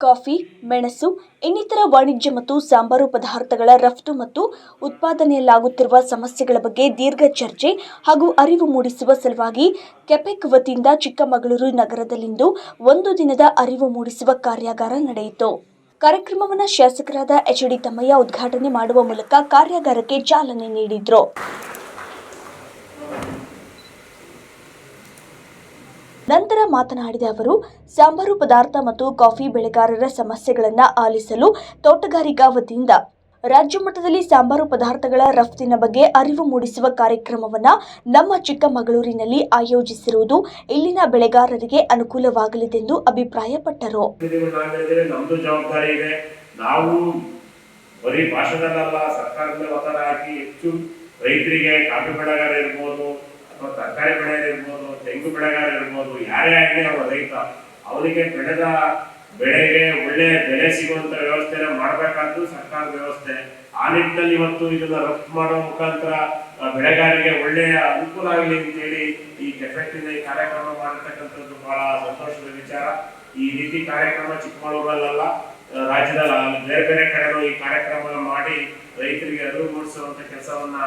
Coffee, ಮೆಣಸು, ಇನ್ನಿತರ ವಾಣಿಜ್ಯ ಮತ್ತು ಸಾಂಬಾರು ಪದಾರ್ಥಗಳ ರಫ್ತು ಮತ್ತು ಉತ್ಪಾದನೆಯಲ್ಲಾಗುತ್ತಿರುವ ಸಮಸ್ಯೆಗಳ ಬಗ್ಗೆ ದೀರ್ಘ ಚರ್ಚೆ ಹಾಗೂ ಅರಿವು ಮೂಡಿಸುವ ಸಲುವಾಗಿ ಕೆಪೆಕ್ ವತಿಯಿಂದ ಚಿಕ್ಕಮಗಳೂರು ನಗರದಲ್ಲಿಂದು ಒಂದು ದಿನದ ಅರಿವು ಮೂಡಿಸುವ ಕಾರ್ಯಾಗಾರ ನಡೆಯಿತು. ಕಾರ್ಯಕ್ರಮವನ್ನು ಶಾಸಕರಾದ ಎಚ್ ಡಿ ತಮ್ಮಯ್ಯ ಉದ್ಘಾಟನೆ ಮಾಡುವ ಮೂಲಕ ಕಾರ್ಯಾಗಾರಕ್ಕೆ ಚಾಲನೆ ನೀಡಿದ್ರು. ನಂತರ ಮಾತನಾಡಿದ ಅವರು, ಸಾಂಬಾರು ಪದಾರ್ಥ ಮತ್ತು ಕಾಫಿ ಬೆಳೆಗಾರರ ಸಮಸ್ಯೆಗಳನ್ನು ಆಲಿಸಲು ತೋಟಗಾರಿಕಾ ವತಿಯಿಂದ ರಾಜ್ಯ ಮಟ್ಟದಲ್ಲಿ ಸಾಂಬಾರು ಪದಾರ್ಥಗಳ ರಫ್ತಿನ ಬಗ್ಗೆ ಅರಿವು ಮೂಡಿಸುವ ಕಾರ್ಯಕ್ರಮವನ್ನು ನಮ್ಮ ಚಿಕ್ಕಮಗಳೂರಿನಲ್ಲಿ ಆಯೋಜಿಸಿರುವುದು ಇಲ್ಲಿನ ಬೆಳೆಗಾರರಿಗೆ ಅನುಕೂಲವಾಗಲಿದೆಂದು ಅಭಿಪ್ರಾಯಪಟ್ಟರು. ನೀವು ಬರೀ ಭಾಷಣದಲ್ಲ, ಸರ್ಕಾರದಿಂದ ಒತ್ತಡ ಹಾಕಿ ಹೆಚ್ಚು ರೈತರಿಗೆ ಕಾಫಿ ಬೆಳೆಗಾರ ಇರ್ಬೋದು ತರಕಾರಿ ಬೆಳೆಗಾರ ಇರ್ಬೋದು ತೆಂಗು ಬೆಳೆಗಾರ ಇರ್ಬೋದು ಯಾರೇ ಆಗಲಿ ಅವರ ರೈತ ಅವರಿಗೆ ಬೆಳೆದ ಬೆಳೆಗೆ ಒಳ್ಳೆಯ ಬೆಲೆ ಸಿಗುವಂತ ವ್ಯವಸ್ಥೆನ ಮಾಡಬೇಕಾದ್ದು ಸರ್ಕಾರದ ವ್ಯವಸ್ಥೆ. ಆ ನಿಟ್ಟಿನಲ್ಲಿ ಇವತ್ತು ಇದನ್ನ ರಫ್ತು ಮಾಡೋ ಮುಖಾಂತರ ಬೆಳೆಗಾರರಿಗೆ ಒಳ್ಳೆಯ ಅನುಕೂಲ ಆಗಲಿ ಅಂತೇಳಿ ಈ ಕೆಫೆಕ್ಟಿನ ಈ ಕಾರ್ಯಕ್ರಮ ಮಾಡಿರ್ತಕ್ಕಂಥದ್ದು ಬಹಳ ಸಂತೋಷದ ವಿಚಾರ. ಈ ರೀತಿ ಕಾರ್ಯಕ್ರಮ ಚಿಕ್ಕಮಗಳೂರಲ್ಲ ರಾಜ್ಯದಲ್ಲ ರಾಜ್ಯದ ಬೇರೆ ಬೇರೆ ಕಡೆನೂ ಈ ಕಾರ್ಯಕ್ರಮ ಮಾಡಿ ರೈತರಿಗೆ ಅರಿವು ಮೂಡಿಸುವಂತ ಕೆಲಸವನ್ನ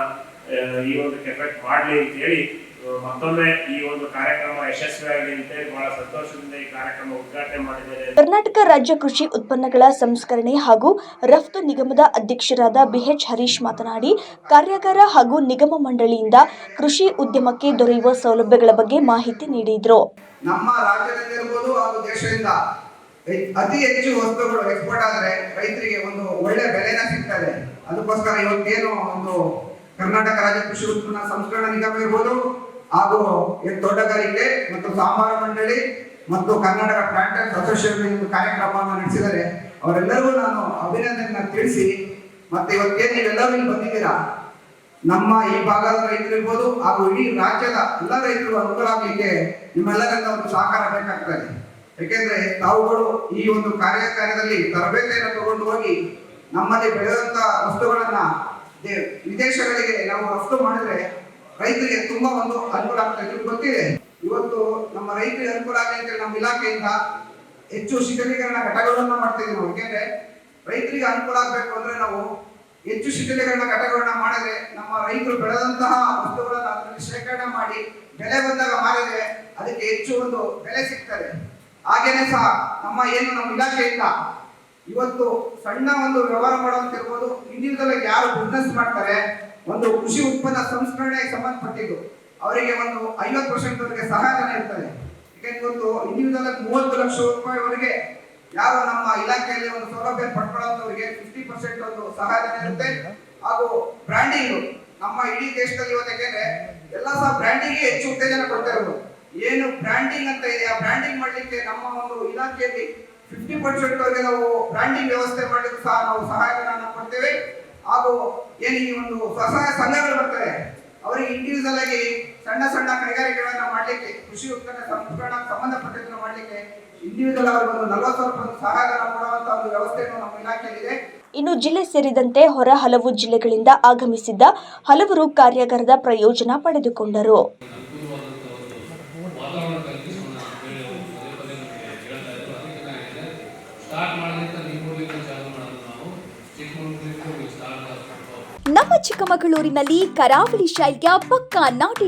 ಈ ಒಂದು ಮಾಡ್ಲಿ ಅಂತ ಹೇಳಿ ಆ, ಮತ್ತೊಮ್ಮೆ ಈ ಒಂದು ಕಾರ್ಯಕ್ರಮ ಯಶಸ್ವಿಯಾಗಲಿ ಅಂತ ಹೇಳಿ ಬಹಳ ಸಂತೋಷದಿಂದ ಈ ಕಾರ್ಯಕ್ರಮ ಉದ್ಘಾಟನೆ ಮಾಡಿದ್ದೇನೆ ಕರ್ನಾಟಕ ರಾಜ್ಯ ಕೃಷಿ ಉತ್ಪನ್ನಗಳ ಸಂಸ್ಕರಣೆ ಹಾಗೂ ರಫ್ತು ನಿಗಮದ ಅಧ್ಯಕ್ಷರಾದ ಬಿಎಚ್ ಹರೀಶ್ ಮಾತನಾಡಿ ಕಾರ್ಯಾಗಾರ ಹಾಗೂ ನಿಗಮ ಮಂಡಳಿಯಿಂದ ಕೃಷಿ ಉದ್ಯಮಕ್ಕೆ ದೊರೆಯುವ ಸೌಲಭ್ಯಗಳ ಬಗ್ಗೆ ಮಾಹಿತಿ ನೀಡಿದ್ರು. ನಮ್ಮ ರಾಜ್ಯದಲ್ಲಿರ್ಬೋದು ಹಾಗೂ ದೇಶದಿಂದ ಅತಿ ಹೆಚ್ಚು ವಸ್ತುಗಳು ಎಕ್ಸ್ಪೋರ್ಟ್ ಆದ್ರೆ ರೈತರಿಗೆ ಒಂದು ಒಳ್ಳೆ ಬೆಲೆನ ಸಿಗ್ತದೆ. ಅದಕ್ಕೋಸ್ಕರ ಇವತ್ತೇನು ಒಂದು ಕರ್ನಾಟಕ ರಾಜ್ಯ ಕೃಷಿ ಉತ್ಪನ್ನ ಸಂಸ್ಕರಣಾ ನಿಗಮ ಇರ್ಬೋದು ಹಾಗೂ ತೋಟಗಾರಿಕೆ ಮತ್ತು ಸಾಂಬಾರು ಮಂಡಳಿ ಮತ್ತು ಕರ್ನಾಟಕ ಪ್ಲಾಂಟರ್ಸ್ ಅಸೋಸಿಯೇಷನ್ ಕಾರ್ಯಕ್ರಮವನ್ನು ನಡೆಸಿದರೆ ಅವರೆಲ್ಲರಿಗೂ ನಾನು ಅಭಿನಂದನೆ ತಿಳಿಸಿ, ಮತ್ತೆ ಇವತ್ತೇನು ನೀವೆಲ್ಲರೂ ಇಲ್ಲಿ ಬಂದಿದ್ದೀರಾ? ನಮ್ಮ ಈ ಭಾಗದ ರೈತರು ಇರ್ಬೋದು ಹಾಗೂ ಇಡೀ ರಾಜ್ಯದ ಎಲ್ಲ ರೈತರು ಅನುಕೂಲ ಆಗಲಿಕ್ಕೆ ನಿಮ್ಮೆಲ್ಲರಿಂದ ಒಂದು ಸಹಕಾರ ಬೇಕಾಗ್ತದೆ ಯಾಕೆಂದ್ರೆ ತಾವುಗಳು ಈ ಒಂದು ಕಾರ್ಯಕಾರ್ಯದಲ್ಲಿ ತರಬೇತಿಯನ್ನು ತಗೊಂಡು ಹೋಗಿ ನಮ್ಮಲ್ಲಿ ಬೆಳೆಯುವಂತ ವಸ್ತುಗಳನ್ನ ವಿದೇಶಗಳಿಗೆ ನಾವು ರಫ್ತು ಮಾಡಿದ್ರೆ ರೈತರಿಗೆ ತುಂಬಾ ಒಂದು ಅನುಕೂಲ ಆಗ್ತಾ ಇದ್ರ ಗೊತ್ತಿದೆ ಇವತ್ತು ನಮ್ಮ ರೈತರಿಗೆ ಅನುಕೂಲ ಆಗಲಿ ಅಂತ ನಮ್ಮ ಇಲಾಖೆಯಿಂದ ಹೆಚ್ಚು ಶಿಥಲೀಕರಣ ಘಟಕಗಳನ್ನ ಮಾಡ್ತಿದ್ದೀವಿ ನಾವು. ಯಾಕೆಂದ್ರೆ ರೈತರಿಗೆ ಅನುಕೂಲ ಆಗ್ಬೇಕು ಅಂದ್ರೆ ನಾವು ಹೆಚ್ಚು ಶಿಥಲೀಕರಣ ಘಟಕಗಳನ್ನ ಮಾಡಿದ್ರೆ ನಮ್ಮ ರೈತರು ಬೆಳೆದಂತಹ ವಸ್ತುಗಳನ್ನ ಅದರಲ್ಲಿ ಶೇಖರಣೆ ಮಾಡಿ ಬೆಲೆ ಬಂದಾಗ ಮಾರಿದ್ರೆ ಅದಕ್ಕೆ ಹೆಚ್ಚು ಒಂದು ಬೆಲೆ ಸಿಗ್ತದೆ. ಹಾಗೇನೆ ಸಹ ನಮ್ಮ ಏನು ನಮ್ಮ ಇಲಾಖೆಯಿಂದ ಇವತ್ತು ಸಣ್ಣ ಒಂದು ವ್ಯವಹಾರ ಮಾಡುವಂತಿರ್ಬೋದು ಇಂಡಿವಿಜುವಲ್ ಯಾರು ಬಿಸ್ನೆಸ್ ಮಾಡ್ತಾರೆ ಒಂದು ಕೃಷಿ ಉತ್ಪನ್ನ ಸಂಸ್ಕರಣೆಗೆ ಸಂಬಂಧಪಟ್ಟಿದ್ದು. ಅವರಿಗೆ ಒಂದು ಐವತ್ತು ಪರ್ಸೆಂಟ್ ವರೆಗೆ ಸಹಾಯಧನ ಇರ್ತದೆ ಯಾಕಂದ್ರೆ ಇವತ್ತು ಇಂಡಿವಿಜುವಲ್ ಮೂವತ್ತು ಲಕ್ಷ ರೂಪಾಯಿವರೆಗೆ ಯಾರು ನಮ್ಮ ಇಲಾಖೆಯಲ್ಲಿ ಒಂದು ಸೌಲಭ್ಯ ಪಡ್ಕೊಳ್ಳೋಂಥವ್ರಿಗೆ ಫಿಫ್ಟಿ ಪರ್ಸೆಂಟ್ ಒಂದು ಸಹಾಯಧನ ಇರುತ್ತೆ ಹಾಗೂ ಬ್ರ್ಯಾಂಡಿಂಗ್ ನಮ್ಮ ಇಡೀ ದೇಶದಲ್ಲಿ ಇವತ್ತು ಎಲ್ಲ ಸಹ ಬ್ರ್ಯಾಂಡಿಂಗ್ಗೆ ಹೆಚ್ಚು ಉತ್ತೇಜನ ಕೊಡ್ತಾ ಇರೋದು. ಏನು ಬ್ರ್ಯಾಂಡಿಂಗ್ ಅಂತ ಇದೆ, ಆ ಬ್ರ್ಯಾಂಡಿಂಗ್ ಮಾಡಲಿಕ್ಕೆ ನಮ್ಮ ಒಂದು ಇಲಾಖೆಯಲ್ಲಿ ಫಿಫ್ಟಿ ಪರ್ಸೆಂಟ್ ವರೆಗೆ ನಾವು ಬ್ರ್ಯಾಂಡಿಂಗ್ ವ್ಯವಸ್ಥೆ ಮಾಡಲಿಕ್ಕೆ ಸಹ ನಾವು ಸಹಾಯಧನ ಕೊಡ್ತೇವೆ. ಹಾಗೂ ಏನು ಈ ಒಂದು ಸ್ವಸಹಾಯ ಸಂಘಗಳು ಬರ್ತವೆ ಅವರಿಗೆ ಇಂಡಿವಿಜುವಲ್ ಆಗಿ ಸಣ್ಣ ಸಣ್ಣ ಕೈಗಾರಿಕೆಗಳನ್ನ ಮಾಡಲಿಕ್ಕೆ, ಕೃಷಿ ಉತ್ಪನ್ನ ಸಂಸ್ಕರಣ ಸಂಬಂಧಪಟ್ಟಿದ್ದನ್ನ ಮಾಡಲಿಕ್ಕೆ ಇಂಡಿವಿಜುವಲ್ ಅವರಿಗೆ ಒಂದು ನಲವತ್ತು ರೂಪಾಯಿ ಸಹಾಯಧನ ಕೊಡುವಂತ ಒಂದು ವ್ಯವಸ್ಥೆಯನ್ನು ನಮ್ಮ ಇಲಾಖೆಯಲ್ಲಿದೆ. ಇನ್ನು ಜಿಲ್ಲೆ ಸೇರಿದಂತೆ ಹೊರ ಹಲವು ಜಿಲ್ಲೆಗಳಿಂದ ಆಗಮಿಸಿದ್ದ ಹಲವರು ಕಾರ್ಯಾಗಾರದ ಪ್ರಯೋಜನ ಪಡೆದುಕೊಂಡರು. ನಮ್ಮ ಚಿಕ್ಕಮಗಳೂರಿನಲ್ಲಿ ಕರಾವಳಿ ಶೈಲಿಯ ಪಕ್ಕಾ ನಾಟಿ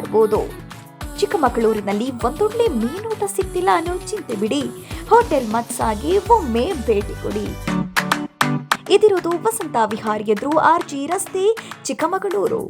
ಮಾಡಬಹುದು ಚಿಕ್ಕಮಗಳೂರಿನಲ್ಲಿ ಒಂದೊಳ್ಳೆ ಮೀನೂಟ ಸಿಗ್ತಿಲ್ಲ ಅನ್ನೋ ಚಿಂತೆ ಬಿಡಿ. ಹೋಟೆಲ್ ಮತ್ಸಾಗಿ ಒಮ್ಮೆ ಭೇಟಿ ಕೊಡಿ. ಇದಿರೋದು ವಸಂತ ವಿಹಾರ್ ಎದುರು ಆರ್ಜಿ ರಸ್ತೆ, ಚಿಕ್ಕಮಗಳೂರು.